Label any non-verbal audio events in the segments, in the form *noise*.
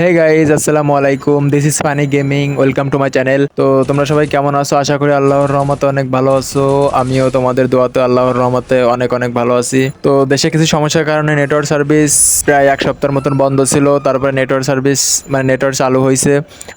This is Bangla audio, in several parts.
হে গাইজ আসসালামু আলাইকুম this is funny gaming welcome to my channel তো তোমরা সবাই কেমন আছো? আশা করি আল্লাহর রহমতে অনেক ভালো আছো। আমিও তোমাদের দোয়াতে আল্লাহর রহমতে অনেক অনেক ভালো আছি। তো দেশে কিছু সমস্যার কারণে নেটওয়ার্ক সার্ভিস প্রায় এক সপ্তাহের মতন বন্ধ ছিল। তারপরে নেটওয়ার্ক সার্ভিস মানে নেটওয়ার্ক চালু হয়েছে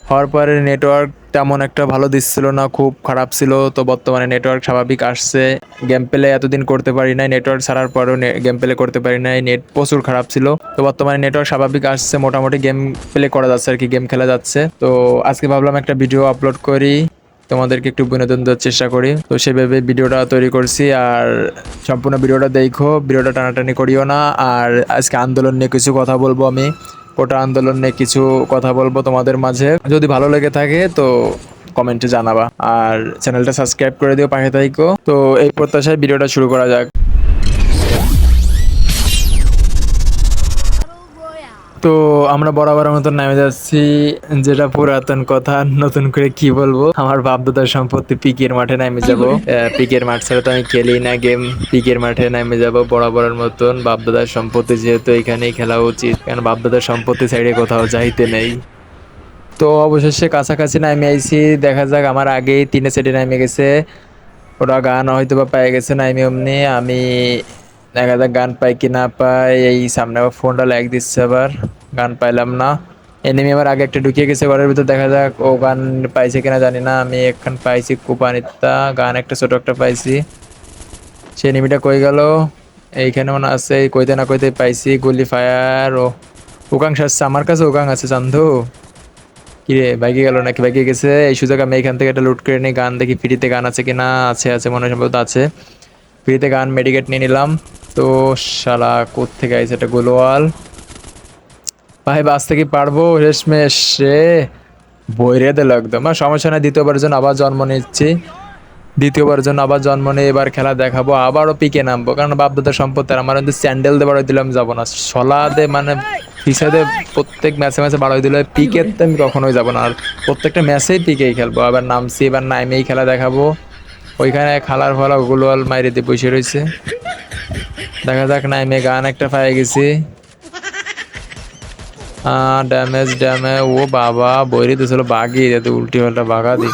হওয়ার পরে নেটওয়ার্ক তেমন একটা ভালো দিচ্ছিল না, খুব খারাপ ছিল। তো বর্তমানে নেটওয়ার্ক স্বাভাবিক আসছে। গেম প্লে এতদিন করতে পারি নাই নেটওয়ার্ক ছাড়ার পরেও গেম প্লে করতে পারি নাই নেট প্রচুর খারাপ ছিল। তো বর্তমানে নেটওয়ার্ক স্বাভাবিক আসছে, মোটামুটি গেম প্লে করা যাচ্ছে আর কি গেম খেলা যাচ্ছে। তো আজকে ভাবলাম একটা ভিডিও আপলোড করি, তোমাদেরকে একটু বিনোদন দেওয়ার চেষ্টা করি। তো সেভাবে ভিডিওটা তৈরি করছি আর সম্পূর্ণ ভিডিওটা দেখো ভিডিওটা টানাটানি করিও না। আর আজকে আন্দোলন নিয়ে কিছু কথা বলব আমি। কোটা আন্দোলন নিয়ে কিছু কথা বলব তোমাদের মাঝে। যদি ভালো লেগে থাকে তো কমেন্টে জানাবা। আর চ্যানেলটা সাবস্ক্রাইব করে দিও পাখি থাইকো। তো এই প্রত্যাশায় ভিডিওটা শুরু করা যাক। তো আমরা বরাবরের মতন নামে যাচ্ছি যেটা পুরাতন কথা নতুন করে কি বলব? আমার বাপদাদার সম্পত্তি পিকের মাঠে নামে যাব। *laughs* পিকের মাঠ ছাড়া তো আমি খেলি না গেম। পিকের মাঠে নেমে যাব বরাবরের মতন। বাপদাদার সম্পত্তি যেহেতু এখানেই খেলা উচিত কারণ বাপদাদার সম্পত্তি সাইডে কোথাও যাইতে নেই। তো অবশেষে কাছাকাছি নামে আইছি। দেখা যাক আমার আগেই তিনে সেটে নামে গেছে। ওরা গান হয়তো বা পেয়ে গেছে নাইমে অমনি। আমি দেখা যাক গান পাই কি না পাই। এই সামনে আবার ফোনটা লাইক দিচ্ছে আবার। গান পাইলাম না। এনিমি আমার আগে একটা ঢুকিয়ে গেছে ঘরের ভিতর, দেখা যাক ও গান পাইছে কিনা জানি না। আমি একখান পাইছি কুপানিতা গান একটা ছোট একটা পাইছি। সে এনিমিটা কই গেল? এইখানে মনে আছে কইতে না কইতে পাইছি। গুলি ফায়ার, ও উকাং আসছে আমার কাছে উকাং আছে, চান্দু। কিরে, বাইকে গেল নাকি? বাইকে গেছে। এই সুযোগ আমি এখান থেকে একটা লুট করে নিই। গান দেখি ফ্রিতে গান আছে কিনা? আছে আছে, মনে সম্ভবত আছে। ফ্রিতে গান মেডিকেট নিয়ে নিলাম। তো শালা থেকে আইছে একটা গোলওয়াল? ভাই, বাঁচতে কি পারব? শেষমেশ রে বইরে দিল একদম। সমস্যা নাই দ্বিতীয়বার জন্য আবার জন্ম নিচ্ছি। দ্বিতীয়বার জন্য আবার জন্ম নিয়ে এবার খেলা দেখাবো। আবারও পিকে নামবো। কারণ বাপদাদার সম্পত্তি আমার কিন্তু স্যান্ডেল দেবার দিলাম, যাব না। সলা দে মানে পিছাদে প্রত্যেক ম্যাচে ম্যাচে বাড়াই দিলে পিকের তো আমি কখনোই যাব না। আর প্রত্যেকটা ম্যাচেই পিকেই খেলব। আবার নামছি, এবার নাইমেই খেলা দেখাবো। ওইখানে খালার ফলা মাইরে দিয়ে বসে রয়েছে। দেখা যাক নাইমে গান একটা পাই গেছি। ড্যামেজ ড্যামেজ ও বাবা, বইরে দিছিল বাগি দিতে উল্টি পাল্টা বাগা দি।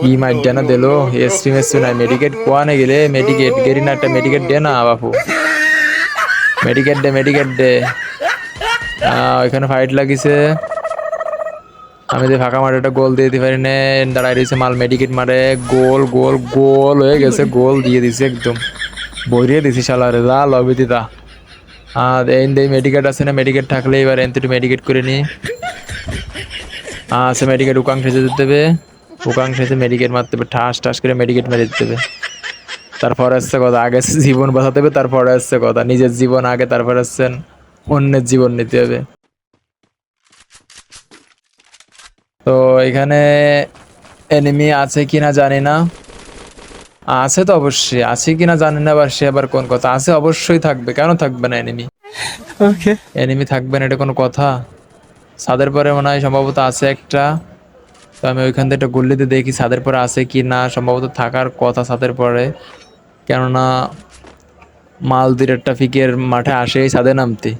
কি মাইট না দিল এসপি মেসপি নাই মেডিকেট কোয়ানে গেলে? মেডিকেট গেরি না একটা মেডিকেট দে না, বাপু। মেডিকেট দে মেডিকেট দে। ওইখানে ফাইট লাগিছে। আমি যে ফাঁকা মাঠে একটা গোল দিয়ে দিতে পারি, না দাঁড়াই দিয়েছে মাল, মেডিকেট মারে, গোল গোল গোল হয়ে গেছে, গোল দিয়ে দিছে একদম। বইরিয়ে দিছি শালারে যা লবি দিতা আর এই দেই মেডিকেট আছে না, মেডিকেট থাকলে এবার এনতে একটু মেডিকেট করে নি। আছে মেডিকেট উকাং সেজে দিতে হবে উকাং সেজে মেডিকেট মারতে হবে ঠাস ঠাস করে মেডিকেট মেরে দিতে হবে তারপর আসছে কথা, আগে জীবন বাঁচাতে হবে, তারপরে আসছে কথা, নিজের জীবন আগে, তারপর আসছেন অন্যের জীবন নিতে হবে। তো এখানে এনিমি আছে কিনা জানি না। আছে তো অবশ্যই আছে কিনা জানি না আবার সে আবার কোন কথা? আছে অবশ্যই থাকবে কেন থাকবে না এনিমি ওকে এনিমি থাকবে না এটা কোনো কথা? ছাদের পরে মনে হয় সম্ভবত আছে একটা। তো আমি ওইখান থেকে একটা গুল্লিতে দেখি ছাদের পরে আছে কি না সম্ভবত থাকার কথা ছাদের পরে। কেননা মালদির ট্রাফিকের মাঠে আসে এই ছাদে নামতে।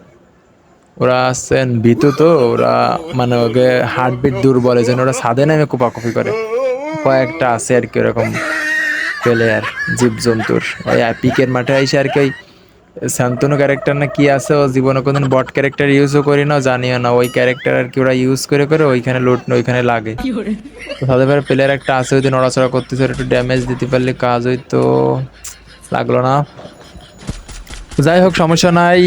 ওরা আসছেন ভীতু তো ওরা মানে ওকে হার্টবিট দূর বলে যেন ওরা ছাদে নামে কোপাকুপি করে। কয়েকটা আছে আর কি ওরকম প্লেয়ার জীবজন্তুর। ওই পিকের মাঠে এসে আর কি শান্তনু ক্যারেক্টার না কি আছে ও জীবনে কোনদিন বট ক্যারেক্টার ইউজও করি না জানিও না। ওই ক্যারেক্টার আর কি ওরা ইউজ করে করে ওইখানে লুট ওইখানে লাগে। তো তাদের পরে প্লেয়ার একটা আছে ওই নড়াচড়া করতেছে একটু ড্যামেজ দিতে পারলে কাজ হইতো। লাগল না। যাই হোক সমস্যা নাই।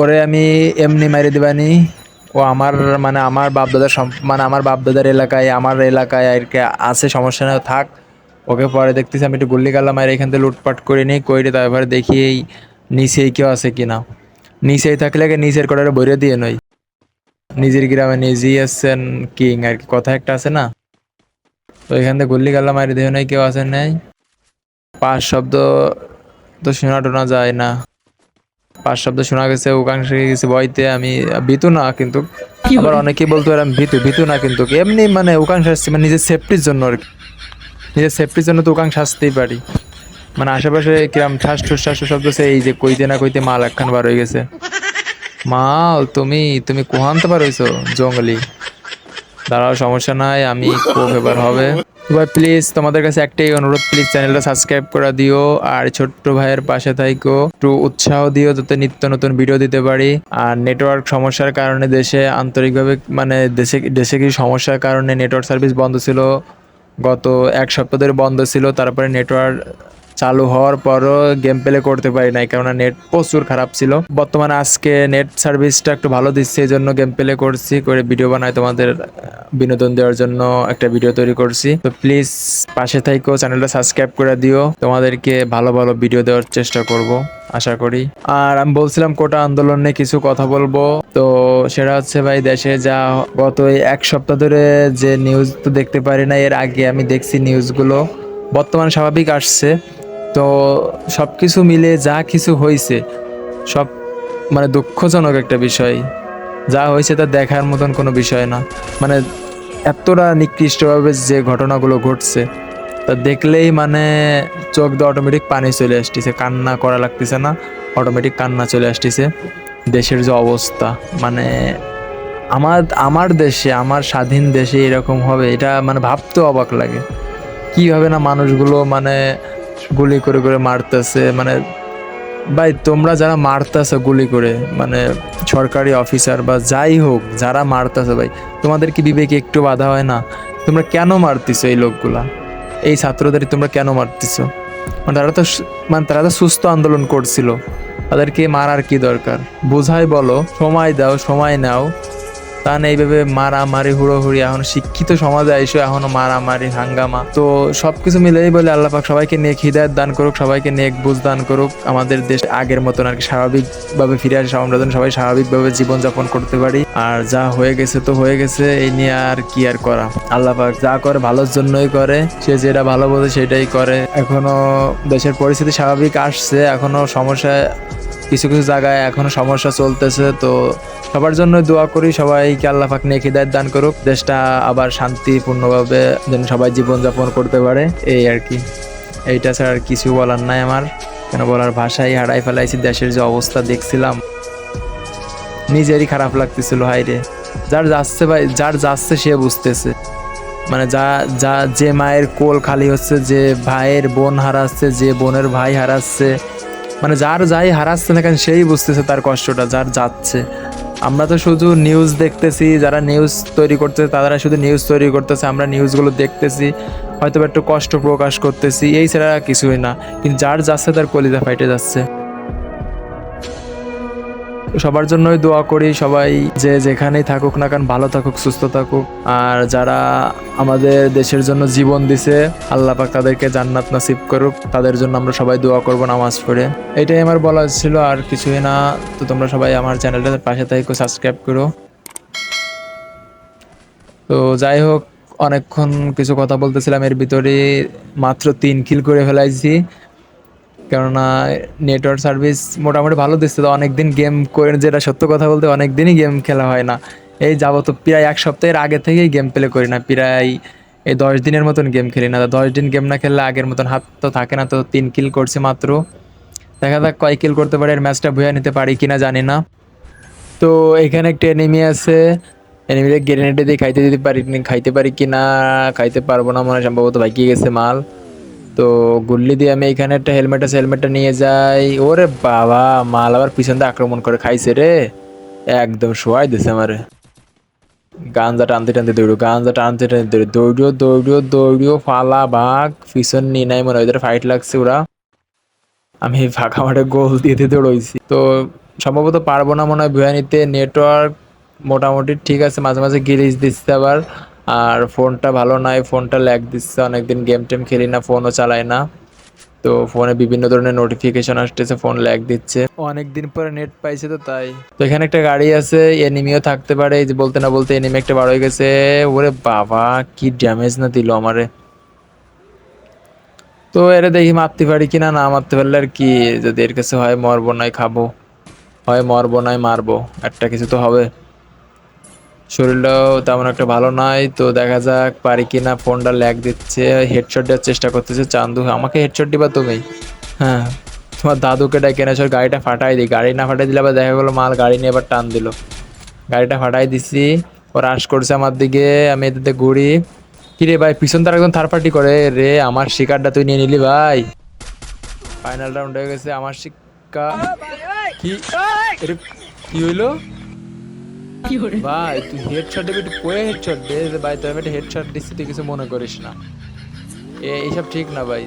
ওরে আমি এমনি মারি দিবানি। ও আমার মানে আমার বাপদাদার মানে আমার বাপদাদার এলাকায়, আমার এলাকায় আর কি আছে, সমস্যা না থাক। ওকে পরে দেখতেছি, আমি একটু গুল্লি গাল্লা মারি এখান থেকে লুটপাট করে নিই, কইরে তারপরে দেখি এই নিচেই কেউ আছে কি না নিচেই থাকলে নিচের কটারে ভরে দিয়ে নই। নিজের গ্রামে নিজেই আসছেন কিং, আর কি কথা একটা আছে না? তো এখান থেকে গুল্লি গাল্লা মারি দিয়ে নই, কেউ আসেন নাই? পাঁচ শব্দ তো শোনা টোনা যায় না। পাঁচ শব্দ শোনা গেছে উকাংশে গেছে বইতে আমি ভীতু না কিন্তু। আবার অনেকেই বলতো এরম ভীতু ভীতু না কিন্তু। এমনি মানে উকাংশ আসছে মানে নিজের সেফটির জন্য আর কি। নিজের সেফটির জন্য তো উকাংশ আসতেই পারি। মানে আশেপাশে কিরম ঠাস ঠুস ঠাস শব্দ সে এই যে কইতে না কইতে মাল একখান বার হয়ে গেছে। মাল তুমি তুমি কোহানতে পারোইছো জঙ্গলি? দাঁড়াও সমস্যা নাই আমি খুব এবার হবে। এবার প্লিজ তোমাদের কাছে একটাই অনুরোধ প্লিজ চ্যানেলটা সাবস্ক্রাইব করে দিও আর ছোট্ট ভাইয়ের পাশে থাইকো। একটু উৎসাহ দিও যাতে নিত্য নতুন ভিডিও দিতে পারি। আর নেটওয়ার্ক সমস্যার কারণে দেশে আন্তরিকভাবে মানে দেশে দেশে কি সমস্যার কারণে নেটওয়ার্ক সার্ভিস বন্ধ ছিল? গত এক সপ্তাহ ধরে বন্ধ ছিল, তারপরে নেটওয়ার্ক চালু হওয়ার পরও গেম প্লে করতে পারি নাই, কেননা নেট প্রচুর খারাপ ছিল। বর্তমানে আজকে নেট সার্ভিসটা একটু ভালো দিচ্ছে এই জন্য গেম প্লে করছি, করে ভিডিও বানাই তোমাদের বিনোদন দেওয়ার জন্য একটা ভিডিও তৈরি করছি। তো প্লিজ পাশে থাইকো চ্যানেলটা সাবস্ক্রাইব করে দিও। তোমাদেরকে ভালো ভালো ভিডিও দেওয়ার চেষ্টা করব, আশা করি। আর আমি বলছিলাম কোটা আন্দোলন কিছু কথা বলব। তো সেটা হচ্ছে ভাই, দেশে যা গত এক সপ্তাহ ধরে যে নিউজ তো দেখতে পারি না, এর আগে আমি দেখছি নিউজগুলো বর্তমান স্বাভাবিক আসছে। তো সব কিছু মিলে যা কিছু হয়েছে সব মানে দুঃখজনক একটা বিষয়। যা হয়েছে তা দেখার মতন কোনো বিষয় না। মানে এতটা নিকৃষ্টভাবে যে ঘটনাগুলো ঘটছে, তা দেখলেই মানে চোখ দিয়ে অটোমেটিক পানি চলে আসতেছে, কান্না করা লাগতেছে না অটোমেটিক কান্না চলে আসতেছে। দেশের যে অবস্থা মানে আমার আমার দেশে, আমার স্বাধীন দেশে এরকম হবে, এটা মানে ভাবতেও অবাক লাগে। কীভাবে না মানুষগুলো মানে গুলি করে করে মারতেছে মানে ভাই তোমরা যারা মারতেছো গুলি করে মানে সরকারি অফিসার বা যাই হোক যারা মারতেছো ভাই, তোমাদের কি বিবেকে একটু বাধা হয় না? তোমরা কেন মারতেছো এই লোকগুলা? এই ছাত্রদের তোমরা কেন মারতেছো? মানে তারা তো মানে তারা তো সুস্থ আন্দোলন করছিল। তাদেরকে মারার কি দরকার? বোঝাই বলো, সময় দাও, সময় নাও। তা না এইভাবে মারামারি, হুড়োহুড়ি, এখন শিক্ষিত সমাজে আইসো, এখনও মারামারি, হাঙ্গামা। তো সবকিছু মিলেই বলে আল্লাহ পাক সবাইকে নেক হৃদায়ত দান করুক, সবাইকে নেক বুঝ দান করুক। আমাদের দেশ আগের মতন আর কি স্বাভাবিকভাবে ফিরে আসে, আমরা যেন সবাই স্বাভাবিকভাবে জীবনযাপন করতে পারি। আর যা হয়ে গেছে তো হয়ে গেছে, এই নিয়ে আর কি আর করা। আল্লাহ পাক যা করে ভালোর জন্যই করে, সে যেটা ভালো বোঝে সেটাই করে। এখনও দেশের পরিস্থিতি স্বাভাবিক আসছে, এখনও সমস্যা কিছু কিছু জায়গায় এখনও সমস্যা চলতেছে, তো সবার জন্য দোয়া করি, সবাইকে আল্লাহ পাক নেক হিদায়ত দান করুক, দেশটা আবার শান্তিপূর্ণভাবে যেন সবাই জীবনযাপন করতে পারে, এই আর কি। এইটা ছাড়া আর কিছু বলার নাই আমার, কেন বলার ভাষাই হারাই ফেলাইছি, দেশের যে অবস্থা দেখছিলাম। নিজেরই খারাপ লাগতেছিল হাইরে যার যাচ্ছে ভাই, যার যাচ্ছে সে বুঝতেছে। মানে যা যা, যে মায়ের কোল খালি হচ্ছে, যে ভাইয়ের বোন হারাচ্ছে, যে বোনের ভাই হারাচ্ছে মানে যার যাই হারাচ্ছে না কেন সেই বুঝতেছে তার কষ্টটা, যার যাচ্ছে। আমরা তো শুধু নিউজ দেখতেছি, যারা নিউজ তৈরি করতেছে তারা শুধু নিউজ তৈরি করতেছে, আমরা নিউজগুলো দেখতেছি হয়তো একটু কষ্ট প্রকাশ করতেছি, এই ছাড়া কিছুই না। কিন্তু যার যাচ্ছে তার কলিজা ফাইটে যাচ্ছে। সবার জন্যই দোয়া করি, সবাই যে যেখানেই থাকুক না কেন, ভালো থাকুক, সুস্থ থাকুক। আর যারা আমাদের দেশের জন্য জীবন দিছে, আল্লাহ পাক তাদেরকে জান্নাত নাসিব করুক। তাদের জন্য আমরা সবাই দোয়া করব নামাজ পড়ে। এটাই আমার বলা ছিল, আর কিছুই না। তো তোমরা সবাই আমার চ্যানেলটার পাশে থাকো, সাবস্ক্রাইব করো। তো যাই হোক, অনেকক্ষণ কিছু কথা বলতেছিলাম, এর ভিতরে মাত্র তিন কিল করে ফেলাইছি। কেননা নেটওয়ার্ক সার্ভিস মোটামুটি ভালো দিচ্ছে তো অনেকদিন গেম করে যেটা সত্য কথা বলতে অনেক দিনই গেম খেলা হয় না। এই যাব তো প্রায় এক সপ্তাহের আগে থেকেই গেম প্লে করি না, প্রায় এই দশ দিনের মতন গেম খেলি না। দশ দিন গেম না খেললে আগের মতন হাত তো থাকে না, তো তিন কিল করছি মাত্র। দেখা যাক কয় কিল করতে পারি আর ম্যাচটা ভুয়া নিতে পারি কিনা জানি না। তো এখানে একটা এনিমি আছে এনিমিতে গ্রেনেডে দিয়ে খাইতে দিতে পারি, খাইতে পারি কি না খাইতে পারব না মনে সম্ভবত ভাইকে গেছে মাল। তো গুল্লি দিয়ে আমি এখানে একটা হেলমেট আছে হেলমেটটা নিয়ে যাই। ওরে বাবা, মাল আবার পিছন দিয়ে আক্রমণ করে খাইছে রে। একদম শোয়াই দিছে আমারে। গাঞ্জা টানতে টানতে দৌড়ো, গাঞ্জা টানতে টানতে দৌড়ো, দৌড়িও দৌড়িও দৌড়িও, ফালা ভাগ পিছন নিয়ে নাই মনে হয় ফাইট লাগছে ওরা। আমি ফাঁকা মাঠে গোল দিয়ে দিয়ে দৌড়ইছি। তো সম্ভবত পারব না মনে হয়, ভুয়া নিতে নেটওয়ার্ক মোটামুটি ঠিক আছে, মাঝে মাঝে গিলিজ দিচ্ছে আবার। আর ফোনটা ভালো নয় ফোনটা ল্যাগ দিচ্ছে অনেকদিন গেম টেম খেলি না ফোনও চালাই না। তো ফোনে বিভিন্ন ধরনের নোটিফিকেশন আসতেছে ফোন ল্যাগ দিচ্ছে। অনেকদিন পরে নেট পাইছে তো তাই। তো এখানে একটা গাড়ি আছে এনিমিও থাকতে পারে এই যে বলতে না বলতে এনিমি একটা বার হয়ে গেছে। ওরে বাবা কি ড্যামেজ না দিল আমারে। তো এরা দেখি মারতে পারি কিনা না মারতে পারলে আর কি যদি এর কাছে হয় মরবো নয় খাব। হয় মরবো নয় মারবো একটা কিছু তো হবে। শরীরটাও তেমন একটা ভালো নয় তো দেখা যাক পারি কিনা ফোনটা ল্যাগ দিচ্ছে হেডশট দেওয়ার চেষ্টা করতেছে। চান্দু আমাকে হেডশট দিবা তুমি? হ্যাঁ তোমার দাদুকে ডেকে এনেছো গাড়িটা ফাটাই দিই। গাড়ি না ফাটাই দিলে আবার দেখা গেলো মাল গাড়ি নিয়ে আবার টান দিল। গাড়িটা ফাটাই দিছি ও রাশ করছে আমার দিকে আমি এতে ঘুরি। কিরে ভাই পিছন তার একদম থার্ড পার্টি করে। রে আমার শিকারটা তুই নিয়ে নিলি ভাই। ফাইনাল রাউন্ড হয়ে গেছে আমার শিক্ষা কি? কি হইল? ভাই, তুই হেডশট দিবি একটু কয়ে হেডশট দে ভাই তুই আমি একটা হেডশট দিচ্ছি তুই কিছু মনে করিস না। এইসব ঠিক না ভাই।